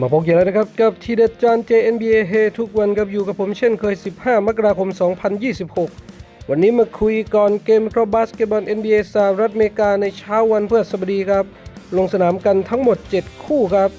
มาพบกันแล้วนะครับกับทีเด็ดจาน JNBA เฮทุกวันกับอยู่กับผมเช่นเคย 15 มกราคม 2026 วันนี้มาคุยก่อนเกมเคราะบาสเกตบอล NBA สหรัฐอเมริกาในเช้าวันพฤหัสบดีครับ ลงสนามกันทั้งหมด 7 คู่ครับ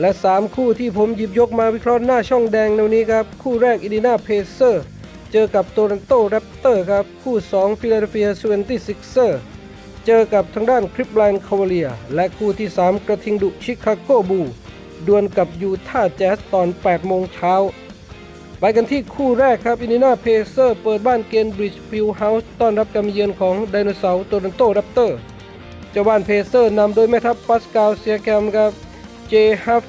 และ 3 คู่ที่ผมหยิบยกมาวิเคราะห์หน้าช่องแดงในวันนี้ครับ คู่แรกอินดินาเพเซอร์เจอกับโตรันโตแรปเตอร์ครับคู่2ฟิลาเดลเฟีย 76ers เซอร์เจอกับทางด้านคริปไลนด์คาวาเลียและคู่ที่ 3 กระทิงดุชิคาโกบู ดวลกับยูท่าแจ๊สตอน 8 โมงเช้า ไปกันที่คู่แรกครับ อินดินาเพเซอร์ เปิดบ้านเกนบริดจ์ฟิลเฮาส์ต้อนรับการมาเยือนของไดโนเสาร์โตรันโตแรปเตอร์ เจ้าบ้านเพเซอร์นำโดยแม่ทัพปาสกาลเซียแคมครับ เจฮัฟ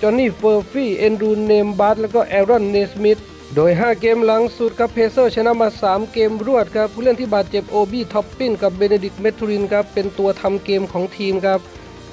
จอห์นนี่เฟอร์ฟี่ เอนรูเนมบัตแล้วก็แอรอนเนสมิธโดย 5 เกมหลังสุดครับเพเซอร์ชนะมา 3 เกมรวดครับผู้เล่นที่บาดเจ็บโอบี้ท็อปปินกับเบเนดิกเมทูรินครับเป็นตัวทำเกมของทีมครับ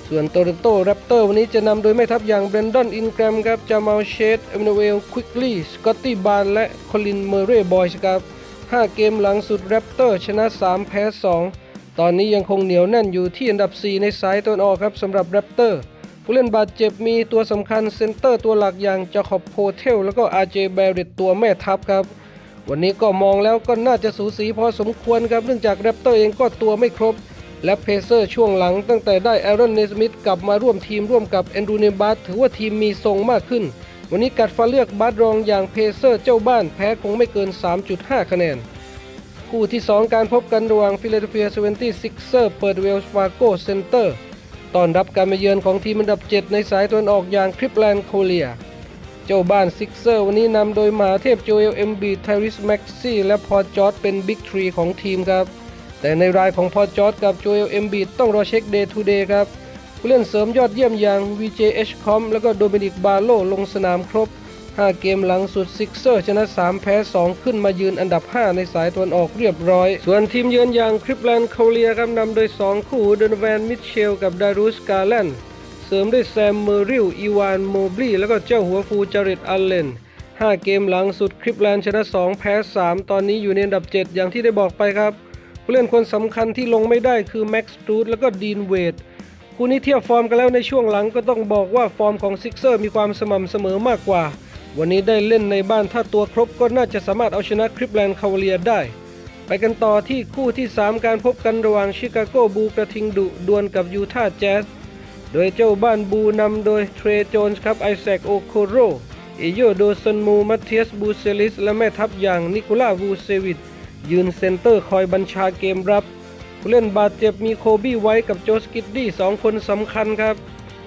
ส่วนโตเรนโตแรปเตอร์วันนี้จะนำโดยแม่ทัพอย่างเบรนดอนอินแกรมครับจามาลเชดเอเมนูเอลควิกลี่สกอตตี้บาร์และคอลินเมเรย์บอยส์ครับ 5 เกมหลังสุดแรปเตอร์ชนะ 3 แพ้ 2 ตอนนี้ยังคงเหนียวแน่นอยู่ที่อันดับ 4 ในสายตะวันออกครับสำหรับแรปเตอร์ผู้เล่นบาดเจ็บมีตัวสำคัญเซนเตอร์ตัวหลักอย่างจาคอบโพเทลแล้วก็อาร์เจแบริตตัวแม่ทัพครับวันนี้ก็มองแล้วก็น่าจะสูสีพอสมควรครับเนื่องจากแรปเตอร์เองก็ตัวไม่ครบ และเพเซอร์ช่วงหลังตั้งแต่ได้แอรอนเนสมิธกลับมาร่วมทีมร่วมกับแอนดรูเนบัสถือว่าทีมมีทรงมากขึ้น วันนี้กัดฟ้าเลือกบัสรองอย่างเพเซอร์เจ้าบ้านแพ้คงไม่เกิน 3.5 คะแนน คู่ที่ 2 การพบกันระหว่างฟิลาเดลเฟีย 76ers เซอร์เปิดเวลส์ฟาโกเซ็นเตอร์ต้อนรับการมาเยือนของทีมอันดับ 7 ในสายตะวันออกอย่างคริปแลนด์โคเลีย เจ้าบ้านซิกเซอร์วันนี้นำโดยมหาเทพโจเอลเอ็มบีไทริสแม็กซี่และพอจอร์ดเป็นบิ๊กทรีของทีมครับ แต่ในรายของพอจอร์ดกับโจเอลเอมบีต้องรอเช็คเดย์ทูเดย์ครับผู้เล่นเสริมยอดเยี่ยมอย่าง VJH คอมแล้วก็โดมินิกบาโลลงสนามครบ 5 เกมหลังสุดซิกเซอร์ชนะ 3 แพ้ 2 ขึ้นมายืนอันดับ 5 ในสายตะวันออกเรียบร้อย ส่วนทีมเยือนอย่างคริปแลนด์โคเลียครับนำโดย 2 คู่เดนแวนมิเชลกับดารุสกาแลนเสริมด้วยแซมเมอริลอีวานโมบลีแล้วก็เจ้าหัวฟูจาริตอัลเลน5 เกมหลังสุดคริปแลนด์ชนะ 2 แพ้ 3 ตอนนี้อยู่ในอันดับ 7 อย่างที่ได้บอกไปครับ ผู้เล่นคนสำคัญที่ลงไม่ได้คือแม็กซ์ตูดแล้วก็ดีนเวดคู่นี้เทียบฟอร์มกันแล้วในช่วงหลังก็ต้องบอกว่าฟอร์มของซิกเซอร์มีความสม่ำเสมอมากกว่า วันนี้ได้เล่นในบ้านถ้าตัวครบก็น่าจะสามารถเอาชนะคริปแลนด์คาวเลียได้ ไปกันต่อที่คู่ที่ 3 การพบกันระหว่างชิคาโกบูกระทิงดุดวลกับยูทาห์แจ๊สโดยเจ้าบ้านบูนำโดยเทรโจนส์ครับไอแซคโอโคโรเอโยโดซันมูมัตเทียสบูเซลิส และแม่ทัพอย่างนิโคลาวูเซวิด ยืนเซนเตอร์คอยบัญชาเกมรับผู้เล่นบาดเจ็บมีโคบี้ไว้กับโจสกิดดี้สองคนสำคัญครับ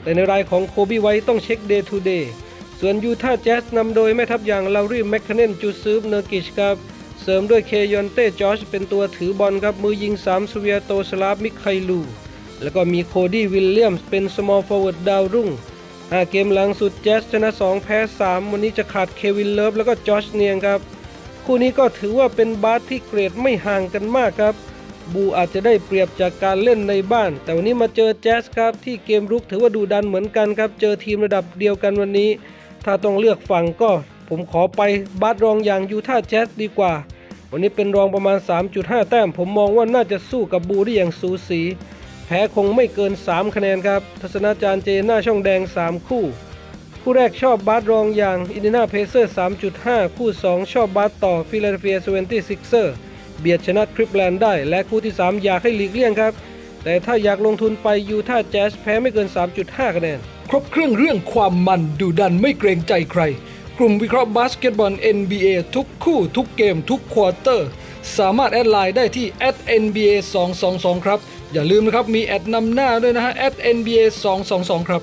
แต่ในรายของโคบี้ไว้ต้องเช็คเดย์ทูเดย์ส่วนยูทาแจ๊สนำโดยแม่ทัพอย่างลารีแมคคเนนจูซืบเนอร์กิชครับเสริมด้วยเคยอนเต้จอชเป็นตัวถือบอลครับมือยิง3สเวียโตสลาฟมิคไคลูแล้วก็มีโคดี้วิลเลียมเป็นสมอลฟอร์เวิร์ดดาวรุ่ง5เกมหลังสุดแจ๊สชนะ 2 แพ้ 3 วันนี้จะขาดเควินเลิฟแล้วก็จอชเนียงครับ คู่นี้ก็ถือว่าเป็นบาสที่เกรดไม่ห่างกันมากครับ บูอาจจะได้เปรียบจากการเล่นในบ้าน แต่วันนี้มาเจอแจ๊สครับ ที่เกมรุกถือว่าดูดันเหมือนกันครับ เจอทีมระดับเดียวกันวันนี้ ถ้าต้องเลือกฝั่งก็ ผมขอไปบาสรองอย่างยูท่าแจ๊สดีกว่า วันนี้เป็นรองประมาณ 3.5 แต้ม ผมมองว่าน่าจะสู้กับบูได้อย่างสูสี แพ้คงไม่เกิน 3 คะแนนครับ ทัศนาจารย์เจหน้าช่องแดง 3 คู่ คู่แรกชอบบาสรองอย่างอินดินาเพเซอร์ 3.5 คู่ 2 ชอบบาสต่อฟิลาเดลเฟีย 76ers เซอร์เบียดชนะคริปแลนด์ได้ และคู่ที่ 3 อยากให้หลีกเลี่ยงครับ แต่ถ้าอยากลงทุนไปยูท่าแจ๊สแพ้ไม่เกิน 3.5 คะแนน ครบเครื่องเรื่องความมันดูดันไม่เกรงใจใคร กลุ่มวิเคราะห์บาสเกตบอล NBA ทุกคู่ทุกเกมทุกควอเตอร์ สามารถแอดไลน์ได้ที่ @nba 222ครับ อย่าลืมนะครับมีแอดนำหน้าด้วยนะฮะ @nba 222ครับ